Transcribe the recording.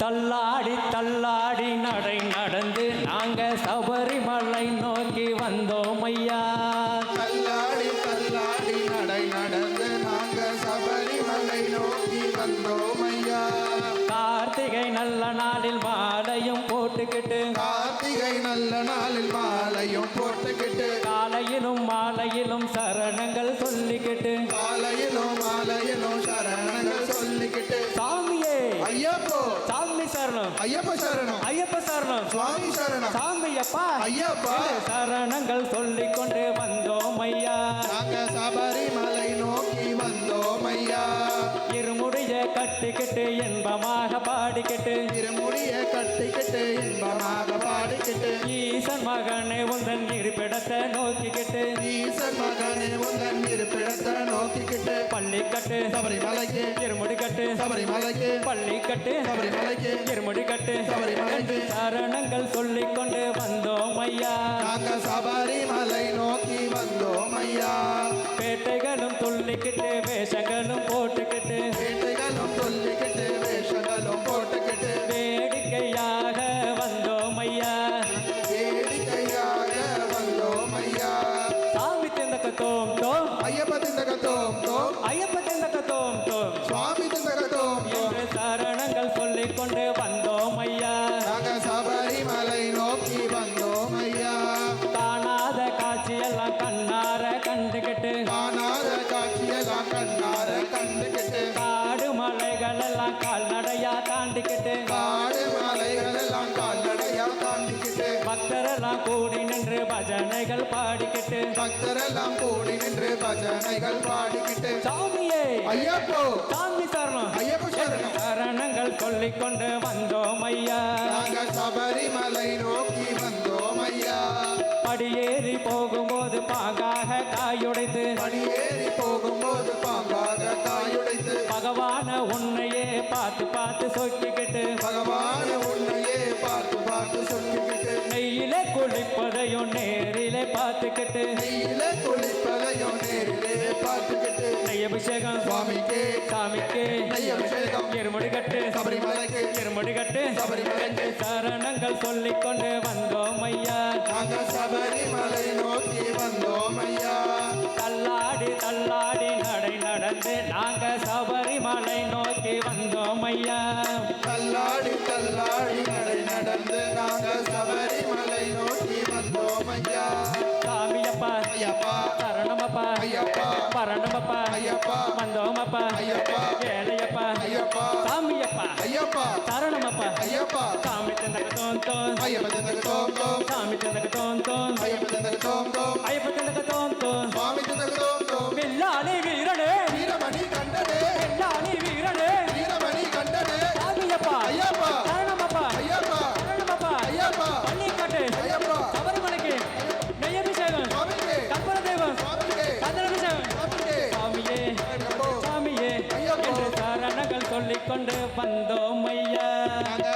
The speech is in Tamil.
தள்ளாடி தள்ளாடி நடை நடந்து நாங்க சபரிமலை நோக்கி வந்தோம் ஐயா. தள்ளாடி தள்ளாடி நடை நடந்து நாங்க சபரிமலை நோக்கி வந்தோம் ஐயா. கார்த்திகை நல்ல நாளில் மாலையும் போட்டுக்கிட்டு கார்த்திகை நல்ல நாளில் மாலையும் போட்டுக்கிட்டு காலையிலும் மாலையிலும் சரணங்கள் சொல்லிக்கிட்டு காலையிலும் மாலையிலும் சரணங்கள் சொல்லிக்கிட்டு சாமியே. ஐயப்போ சரணம். ஐயப்ப சரணம். ஐயப்ப சரணம். சுவாமி சரணம். சாமி அப்பா ஐயப்பா சரணங்கள் சொல்லிக் கொண்டு வந்தோம் ஐயா. நாங்க சபரிமலை கட்டிக்கிட்டு இன்பமாக பாடிக்கிட்டு. திருமுடிய கட்டிக்கிட்டு இன்பமாக பாடிக்கிட்டு. ஈசன் மகனை உந்தன் இருப்பிடத்தை நோக்கிக்கிட்டு. ஈசன் மகனே உந்தன் இருப்பிடத்தை நோக்கிக்கிட்டு. பள்ளி கட்டு சபரிமலைக்கு இருமுடி கட்டு சபரிமலைக்கு பள்ளி கட்டு சபரிமலைக்கு இருமுடி கட்டு சபரிமலைக்கு சரணங்கள் சொல்லிக் கொண்டு வந்தோம் ஐயா. நாங்க சபரிமலை நோக்கி வந்தோம் ஐயா. பேட்டைகளும் துள்ளிக்கிட்டு வேஷங்களும் ஐயப்ப திந்தக தோம். தோம் ஐயப்ப திந்தக்க தோம். தோம் சுவாமி திந்தக தோம். என்று சரணங்கள் சொல்லிக் கொண்டு வந்தோம் ஐயா. நாங்க சபரிமலை நோக்கி வந்தோம் ஐயா. காணாத காட்சியெல்லாம் கண்ணார கண்டுகிட்டு. காணாத காட்சியெல்லாம் கண்ணார கண்டுகிட்டு. காடு மலைகள் எல்லாம் கால்நடையா தாண்டிக்கிட்டு. காடு மலைகள் எல்லாம் பக்தரெல்லாம் கூடி நின்று பஜனைகள் பாடிக்கிட்டு. பக்தரெல்லாம் கூடி நின்று பஜனைகள் பாடிக்கிட்டு. சாமியே ஐயப்போ. சாமி சரணம். ஐயப்ப சரணம். சரணங்கள் சொல்லிக் கொண்டு வந்தோம் ஐயா. நாங்க சபரிமலை நோக்கி வந்தோம் ஐயா. படியேறி போகும்போது பாங்காக காயுடைத்து. படியேறி போகும்போது பாம்பாக தாயுடைத்து பகவான உன்னையே பார்த்து பார்த்து சொக்கிக்கிட்டு. பகவான உன்னையே பார்த்து பார்த்து சொல்லிக்கிட்டு நெய்யிலே குளிப்பதையும் நேரிலே பார்த்துக்கிட்டு. நெய்யில குளிப்பதையும் நேரிலே பார்த்துக்கிட்டு. நெய் அபிஷேகம் சுவாமிக்கே சாமிக்கு. நெய் அபிஷேகம் இருமுடி கட்டு சபரிமலைக்கு இருமுடி கட்டு சபரிமலைக்கு. சரணங்கள் சொல்லிக் கொண்டு வந்தோம் ஐயா. நாங்க சபரிமலை நோக்கி வந்தோம் ஐயா. தள்ளாடி தள்ளாடி நடை நடந்து நாங்க சபரிமலை நோக்கி வந்தோம் ஐயா. தள்ளாடி தள்ளாடி நடை நடந்து நாங்க வந்தோம் ஐயா சாமியப்பா ஐயப்பா. சரணமப்பா. ஐயப்பா. பரணமப்பா. ஐயப்பா. வந்தோமப்பா ஐயப்பா. ஏழையப்பா. ஐயப்பா. சாமியப்பா. ஐயப்பா. சரணமப்பா. ஐயப்பா. சாமி தந்தக தோன் தோன் ஐயப்ப தந்தக தோம் தோம். சாமி தந்தக தோன் தோன் ஐயப்ப தந்தக தோம் தோம். ஐயப்ப தந்தக தோன் தோன் சுவாமி தந்தக தோம் தோம். வெள்ளாளி வீரனே. வீரமணி கண்டனே. வெள்ளாளி வீரனே. வீரமணி கண்டனே. சாமியப்பா. ஐயப்பா. சரணமப்பா. ஐயப்பா. சரணமப்பா. ஐயப்பா. பள்ளிக்காட்டு. ஐயப்பா கொண்டு வந்தோம் ஐயா. நாங்க